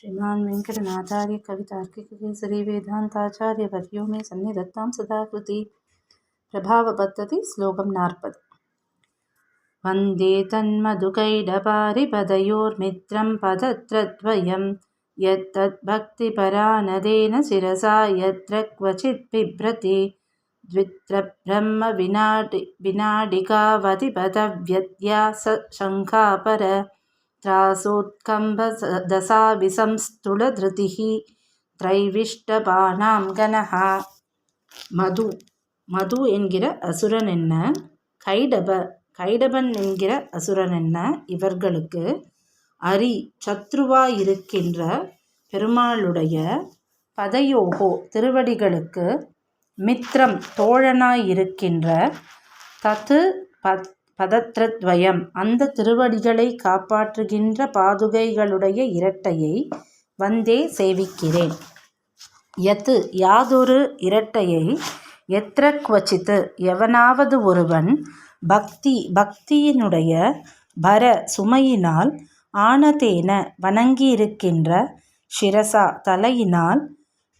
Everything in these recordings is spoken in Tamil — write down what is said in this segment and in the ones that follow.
श्रीमान् वेङ्कटनाथार्य कवितार्किककेसरी वेदान्ताचार्यवर्यो मे सन्निधत्तां सदा कृति प्रभावपद्धति श्लोकं नार्पद् वन्दे तन्मधुकैडपारिपदयोर्मित्रं पदत्रद्वयं यत्तद्भक्तिपरानदेन शिरसा यत्र क्वचित् बिभ्रति द्वित्रब्रह्मविनाडि विनाडिकावधिपदव्यत्यास शङ्खापर त्रासोत्कम्भदशाभिसंस्तुलधृतिः த்ரைவிஷ்டபானாம் கனஹா மது மது என்கிற அசுரன் என்ன கைடப கைடபன் என்கிற அசுரன் என்ன இவர்களுக்கு அரி சத்ருவாயிருக்கின்ற பெருமாளுடைய பதயோகோ திருவடிகளுக்கு மித்ரம் தோழனாயிருக்கின்ற தத்து பத் பதத்ரத்வயம். அந்த திருவடிகளை காப்பாற்றுகின்ற பாதுகைகளுடைய இரட்டையை வந்தே சேவிக்கிறேன். எத்து யாதொரு இரட்டையை எத்திர குவச்சித்து எவனாவது ஒருவன் பக்தி பக்தியினுடைய பர சுமையினால் ஆனதேன வணங்கியிருக்கின்ற ஷிரசா தலையினால்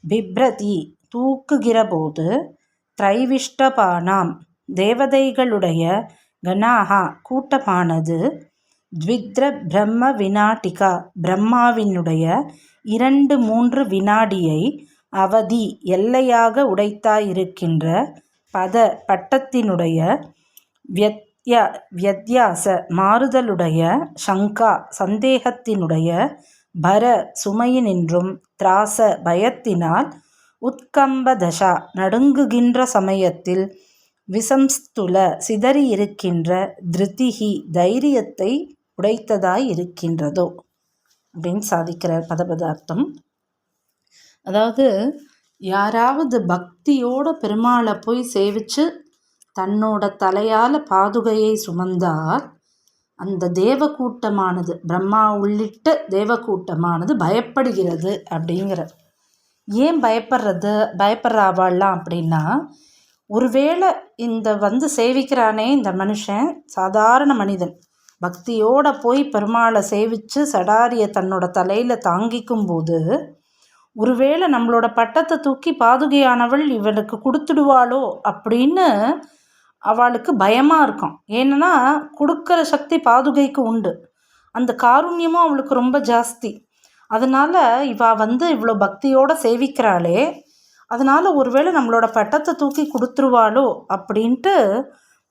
பிப்ரதி தூக்குகிறபோது திரைவிஷ்டபானாம் தேவதைகளுடைய கணாகா கூட்டமானது த்வித்ர பிரம்ம வினாட்டிகா பிரம்மாவினுடைய இரண்டு மூன்று வினாடியை அவதி எல்லையாக உடைத்தாயிருக்கின்ற பத பட்டத்தினுடைய வியத்யா வியத்தியாச மாறுதலுடைய சங்கா சந்தேகத்தினுடைய பர சுமையினின்றும் திராச பயத்தினால் உத்கம்பதசா நடுங்குகின்ற சமயத்தில் விசம்ஸ்துல சிதறியிருக்கின்ற திருத்திகி தைரியத்தை உடைத்ததாய் இருக்கின்றதோ அப்படின்னு சாதிக்கிறார் பதபதார்த்தம். அதாவது யாராவது பக்தியோட பெருமாளை போய் சேவிச்சு தன்னோட தலையால் பாதுகையை சுமந்தால் அந்த தேவக்கூட்டமானது பிரம்மா உள்ளிட்ட தேவக்கூட்டமானது பயப்படுகிறது அப்படிங்கிற. ஏன் பயப்படுறது? பயப்படுறாவாள்லாம் அப்படின்னா ஒருவேளை இந்த வந்து சேவிக்கிறானே இந்த மனுஷன் சாதாரண மனிதன். பக்தியோட போய் பெருமாளை சேவித்து சடாரியை தன்னோட தலையில் தாங்கிக்கும் போது ஒருவேளை நம்மளோட பட்டத்தை தூக்கி பாதுகையானவள் இவனுக்கு கொடுத்துடுவாளோ அப்படின்னு அவளுக்கு பயமாக இருக்கும். ஏன்னா கொடுக்குற சக்தி பாதுகைக்கு உண்டு. அந்த காருண்யமும் அவளுக்கு ரொம்ப ஜாஸ்தி. அதனால் இவள் வந்து இவ்வளோ பக்தியோடு சேவிக்கிறாளே அதனால் ஒருவேளை நம்மளோட பட்டத்தை தூக்கி கொடுத்துருவாளோ அப்படின்ட்டு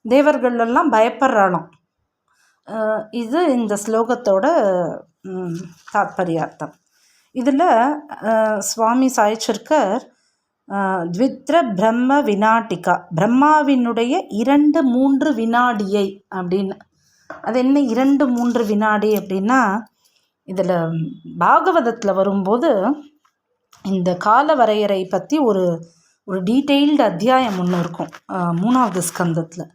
தேவர்களெல்லாம் பயப்படுறாளாம் இது இந்த ஸ்லோகத்தோட தாத்பரியார்த்தம். இதில் சுவாமி சாய்ச்சிருக்கர் த்வித்ர பிரம்ம வினாட்டிகா பிரம்மாவினுடைய இரண்டு மூன்று வினாடியை அப்படின்னு. அது என்ன இரண்டு மூன்று வினாடி அப்படின்னா இதில் பாகவதத்தில் வரும்போது இந்த கால வரையறை பற்றி ஒரு ஒரு டீட்டெயில்டு அத்தியாயம் ஒன்று இருக்கும். மூணாவது ஸ்கந்தத்தில்.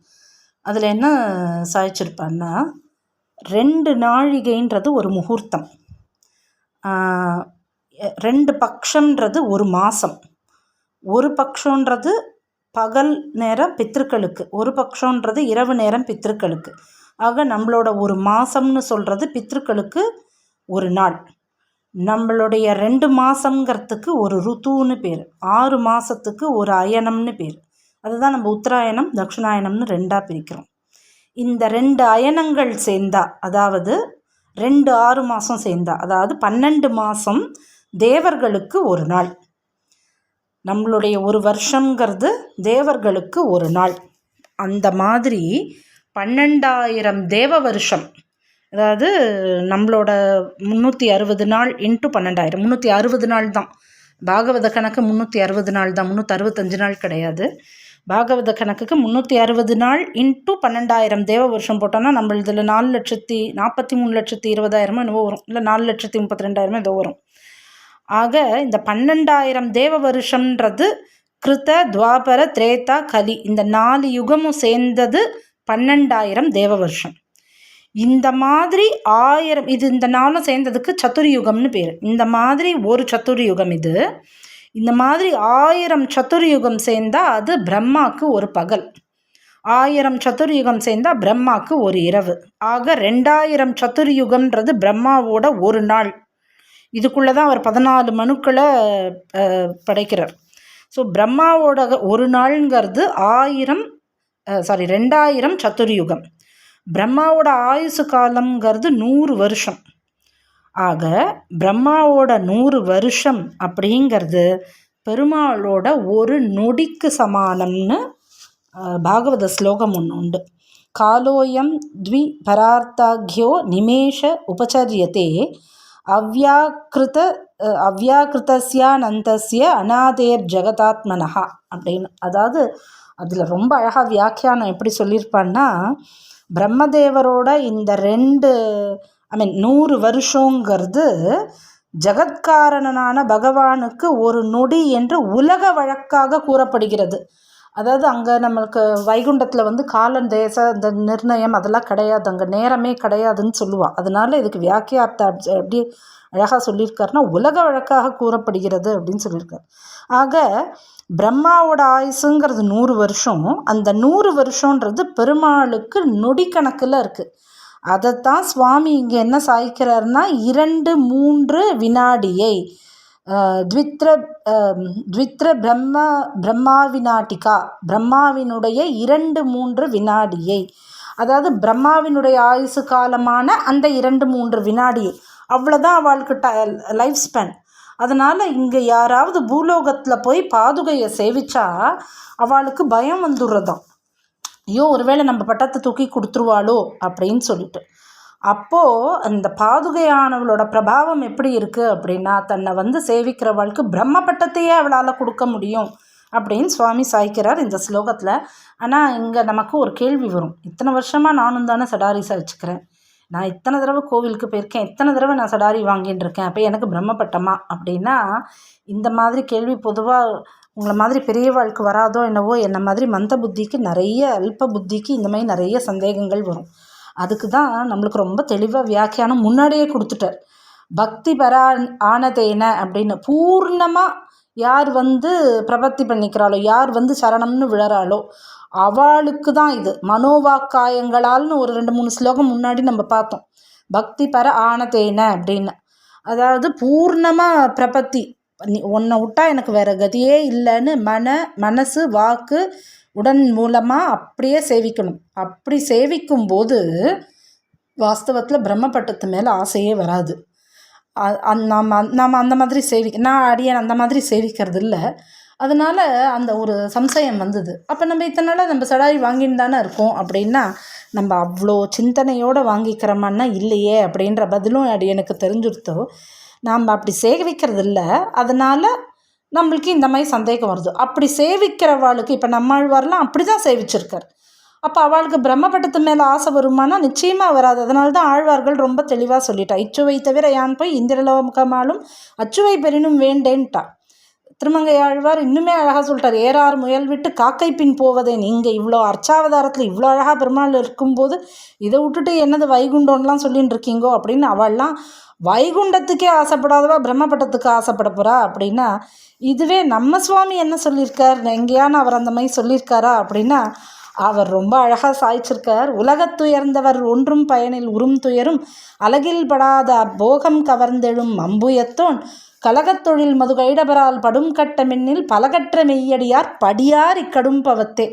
அதில் என்ன சாய்ச்சிருப்பான்னா ரெண்டு நாழிகைன்றது ஒரு முகூர்த்தம். ரெண்டு பக்ஷன்றது ஒரு மாதம் ஒரு பக்ஷன்றது பகல் நேரம் பித்திருக்களுக்கு. ஒரு பக்ஷன்றது இரவு நேரம் பித்திருக்களுக்கு. ஆக நம்மளோட ஒரு மாதம்னு சொல்கிறது பித்திருக்களுக்கு ஒரு நாள். நம்மளுடைய ரெண்டு மாதங்கிறதுக்கு ஒரு ருத்துன்னு பேர். ஆறு மாதத்துக்கு ஒரு அயனம்னு பேர். அதுதான் நம்ம உத்தராயணம் தட்சிணாயனம்னு ரெண்டாக பிரிக்கிறோம். இந்த ரெண்டு அயனங்கள் சேர்ந்தா அதாவது ரெண்டு ஆறு மாதம் சேர்ந்தா அதாவது பன்னெண்டு மாதம் தேவர்களுக்கு ஒரு நாள். நம்மளுடைய ஒரு வருஷங்கிறது தேவர்களுக்கு ஒரு நாள். அந்த மாதிரி பன்னெண்டாயிரம் தேவ வருஷம் அதாவது நம்மளோட முந்நூற்றி அறுபது நாள் இன்ட்டு பன்னெண்டாயிரம். முந்நூற்றி அறுபது நாள் தான். பாகவத கணக்கு முந்நூற்றி அறுபது நாள் தான். முந்நூற்றி அறுபத்தஞ்சு நாள் கிடையாது. பாகவத கணக்குக்கு முந்நூற்றி அறுபது நாள் இன்ட்டு பன்னெண்டாயிரம் தேவ வருஷம் போட்டோன்னா நம்ம இதில் நாலு லட்சத்தி நாற்பத்தி மூணு லட்சத்தி இருபதாயிரமோ என்னவோ வரும். இல்லை நாலு லட்சத்தி முப்பத்தி ரெண்டாயிரமோ ஏதோ வரும். ஆக இந்த பன்னெண்டாயிரம் தேவ வருஷன்றது கிருத்த துவாபர திரேதா கலி இந்த நாலு யுகமும் சேர்ந்தது பன்னெண்டாயிரம் தேவ வருஷம். இந்த மாதிரி ஆயிரம் இது இந்த நாளும் சேர்ந்ததுக்கு சத்துர்யுகம்னு பேர். இந்த மாதிரி ஒரு சத்துர்யுகம் இது. இந்த மாதிரி ஆயிரம் சத்துர்யுகம் சேர்ந்தால் அது பிரம்மாவுக்கு ஒரு பகல். ஆயிரம் சதுர்யுகம் சேர்ந்தால் பிரம்மாவுக்கு ஒரு இரவு. ஆக ரெண்டாயிரம் சதுர்யுகம்ன்றது பிரம்மாவோட ஒரு நாள். இதுக்குள்ளே தான் அவர் பதினாலு மனுக்களை படைக்கிறார். ஸோ பிரம்மாவோட ஒரு நாளுங்கிறது ஆயிரம் சாரி ரெண்டாயிரம் சதுர்யுகம் பிரம்மாவோட ஆயுசு காலம்ங்கிறது நூறு வருஷம். ஆக பிரம்மாவோட நூறு வருஷம் அப்படிங்கிறது பெருமாளோட ஒரு நொடிக்கு சமானம்னு பாகவத ஸ்லோகம் ஒன்று உண்டு. காலோயம் த்வி பரார்த்தாக்யோ நிமேஷ உபச்சரியத்தே அவ்யாக்கிருத அஹ், அநாதேர் ஜெகதாத்மனஹா அப்படின்னு. அதாவது அதில் ரொம்ப அழகாக வியாக்கியானம் எப்படி சொல்லியிருப்பான்னா பிரம்மதேவரோட இந்த ரெண்டு ஐ மீன் நூறு வருஷங்கிறது ஜகத்காரணனான பகவானுக்கு ஒரு நொடி என்று உலக வழக்காக கூறப்படுகிறது. அதாவது அங்கே நம்மளுக்கு வைகுண்டத்தில் வந்து காலம் தேச இந்த நிர்ணயம் அதெல்லாம் கிடையாது. அங்கே நேரமே கிடையாதுன்னு சொல்லுவாள் அதனால இதுக்கு வியாக்கியார்த்த அப்படி- எப்படி அழகாக சொல்லியிருக்காருன்னா உலக வழக்காக கூறப்படுகிறது அப்படின்னு சொல்லியிருக்காரு. ஆக பிரம்மாவோட ஆயுசுங்கிறது நூறு வருஷம் அந்த நூறு வருஷன்றது பெருமாளுக்கு நொடி கணக்கில் இருக்குது அதைத்தான் சுவாமி இங்கே என்ன சாய்க்கிறாருன்னா இரண்டு மூன்று வினாடியை த்வித்ர த்வித்ர பிரம்ம பிரம்மாவினாட்டிகா பிரம்மாவினுடைய இரண்டு மூன்று வினாடியை அதாவது பிரம்மாவினுடைய ஆயுசு காலமான அந்த இரண்டு மூன்று வினாடியை அவ்வளோதான் அவளுக்கு ட லைஃப் ஸ்பேன் அதனால் இங்கே யாராவது பூலோகத்தில் போய் பாதுகையை சேவிச்சா அவளுக்கு பயம் வந்துடுறதாம். ஐயோ ஒருவேளை நம்ம பட்டத்தை தூக்கி கொடுத்துருவாளோ அப்படின்னு சொல்லிட்டு. அப்போது அந்த பாதுகையானவளோட பிரபாவம் எப்படி இருக்குது அப்படின்னா தன்னை வந்து சேவிக்கிறவளுக்கு பிரம்ம பட்டத்தையே அவளால் கொடுக்க முடியும் அப்படின்னு சுவாமி சாய்க்கிறார் இந்த ஸ்லோகத்தில். ஆனால் இங்கே நமக்கு ஒரு கேள்வி வரும். இத்தனை வருஷமாக நானும் தானே சடாரி வச்சுக்கிறேன். நான் இத்தனை தடவை கோவிலுக்கு போயிருக்கேன் இத்தனை தடவை நான் சடாரி வாங்கின்னு இருக்கேன் அப்போ எனக்கு பிரம்மப்பட்டமா? அப்படின்னா இந்த மாதிரி கேள்வி பொதுவாக உங்களை மாதிரி பெரிய வாழ்க்கை வராதோ என்னவோ என்ன மாதிரி மந்த புத்திக்கு நிறைய அல்ப புத்திக்கு இந்த மாதிரி நிறைய சந்தேகங்கள் வரும். அதுக்கு தான் நம்மளுக்கு ரொம்ப தெளிவாக வியாக்கியானம் முன்னாடியே கொடுத்துட்டார். பக்தி பரா ஆனதேன அப்படின்னு பூர்ணமாக யார் வந்து பிரபத்தி பண்ணிக்கிறாளோ யார் வந்து சரணம்னு விழறாளோ அவளுக்கு தான் இது. மனோவாக்காயங்களால்னு ஒரு ரெண்டு மூணு ஸ்லோகம் முன்னாடி நம்ம பார்த்தோம். பக்தி பர ஆனதேன அப்படின்னு. அதாவது பூர்ணமாக பிரபத்தி. நீ உன்னை விட்டா எனக்கு வேறு கதியே இல்லைன்னு மன மனசு வாக்கு உடன் மூலமாக அப்படியே சேவிக்கணும். அப்படி சேவிக்கும் போது வாஸ்தவத்தில் பிரம்மப்பட்டத்து மேலே ஆசையே வராது. அந் நாம் நாம் அந்த மாதிரி சேவிக்க நான் அடியேன் அந்த மாதிரி சேவிக்கிறது இல்லை அதனால் அந்த ஒரு சம்சயம் வந்தது. அப்போ நம்ம இத்தனை நாளாக நம்ம சடாரி வாங்கின்னு தானே இருக்கோம். அப்படின்னா நம்ம அவ்வளோ சிந்தனையோடு வாங்கிக்கிறோமான்னா இல்லையே அப்படின்ற பதிலும் அது எனக்கு தெரிஞ்சுருத்தோ நாம் அப்படி சேவிக்கிறது இல்லை. அதனால் நம்மளுக்கு இந்த மாதிரி சந்தேகம் வருது. அப்படி சேவிக்கிறவாளுக்கு இப்போ நம்மாழ்வார்லாம் அப்படி தான் சேவிச்சிருக்கார். அப்போ அவளுக்கு பிரம்மபட்டத்து மேலே ஆசை வருமானா நிச்சயமாக வராது. அதனால தான் ஆழ்வார்கள் ரொம்ப தெளிவாக சொல்லிட்டா. இச்சுவை தவிர யான் போய் இந்திரலோகமாலும் அச்சுவை பெறினும் வேண்டேன்ட்டா. திருமங்கை ஆழ்வார் இன்னுமே அழகாக சொல்லிட்டார் ஏறார் முயல் விட்டு காக்கை பின் போவதே நீங்கள் இவ்வளோ அர்ச்சாவதாரத்தில் இவ்வளோ அழகாக பெருமாள் இருக்கும்போது இதை விட்டுட்டு என்னது வைகுண்டம்லாம் சொல்லின்னு இருக்கீங்கோ அப்படின்னு அவள்லாம் வைகுண்டத்துக்கே ஆசைப்படாதவா பிரம்மபட்டத்துக்கு ஆசைப்பட போகிறா அப்படின்னா இதுவே நம்ம சுவாமி என்ன சொல்லியிருக்கார்? எங்கேயான அவர் அந்த மாதிரி சொல்லியிருக்காரா? அப்படின்னா அவர் ரொம்ப அழகாக சாய்ச்சிருக்கார். உலகத்துயர்ந்தவர் ஒன்றும் பயனில் உறும் துயரும் அலகில் படாத போகம் கவர்ந்தெழும் அம்புயத்தோன் கலகத்தொழில் மதுகைடபரால் படும் கட்ட பலகற்ற மெய்யடியார் படியார் இக்கடும் பவத்தே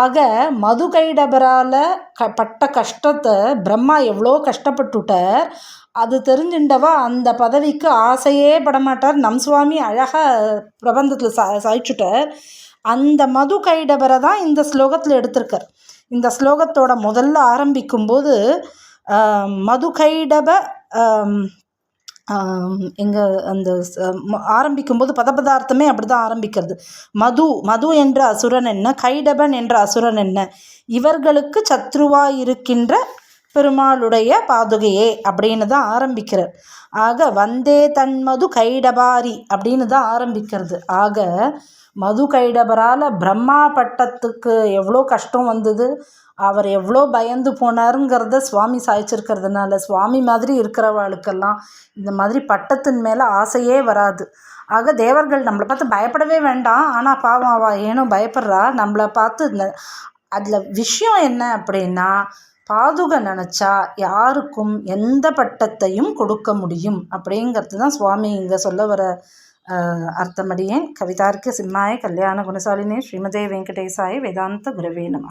ஆக மதுகைடபரால க பட்ட கஷ்டத்தை பிரம்மா எவ்வளோ கஷ்டப்பட்டுட்டார் அது தெரிஞ்சுண்டவா அந்த பதவிக்கு ஆசையே படமாட்டார். நம் சுவாமி அழகாக பிரபந்தத்தில் சா சாய்ச்சுட்டார். அந்த மது கைடபரை தான் இந்த ஸ்லோகத்தில் எடுத்திருக்கார். இந்த ஸ்லோகத்தோட முதல்ல ஆரம்பிக்கும்போது மது கைடப எங்கள் அந்த ஆரம்பிக்கும் போது ஆரம்பிக்கும்போது பதபதார்த்தமே அப்படி தான் ஆரம்பிக்கிறது. மது மது என்ற அசுரன் என்ன? கைடபன் என்ற அசுரன் என்ன? இவர்களுக்கு சத்ருவாய் இருக்கின்ற பெருமாளுடைய பாதுகையே அப்படின்னு தான் ஆரம்பிக்கிறார். ஆக வந்தே தன்மது கைடபாரி அப்படின்னு தான் ஆரம்பிக்கிறது. ஆக மது கைடபரால் பிரம்மா பட்டத்துக்கு எவ்வளோ கஷ்டம் வந்தது அவர் எவ்வளோ பயந்து போனாருங்கிறத சுவாமி சாய்ச்சிருக்கிறதுனால சுவாமி மாதிரி இருக்கிறவாளுக்கெல்லாம் இந்த மாதிரி பட்டத்தின் மேலே ஆசையே வராது. ஆக தேவர்கள் நம்மளை பார்த்து பயப்படவே வேண்டாம். ஆனால் பாவம் அவ ஏனோ பயப்படுறா. நம்மளை பார்த்து இந்த அதில் விஷயம் என்ன அப்படின்னா பாதுகை நினச்சா யாருக்கும் எந்த பட்டத்தையும் கொடுக்க முடியும். அப்படிங்கிறது தான் சுவாமி இங்கே சொல்ல வர అర్థమడియే కవితార్క్య సింహాయ కళ్యాణ గుణశాలిని శ్రీమతే వెంకటేశాయ వేదాంత గురవే నమ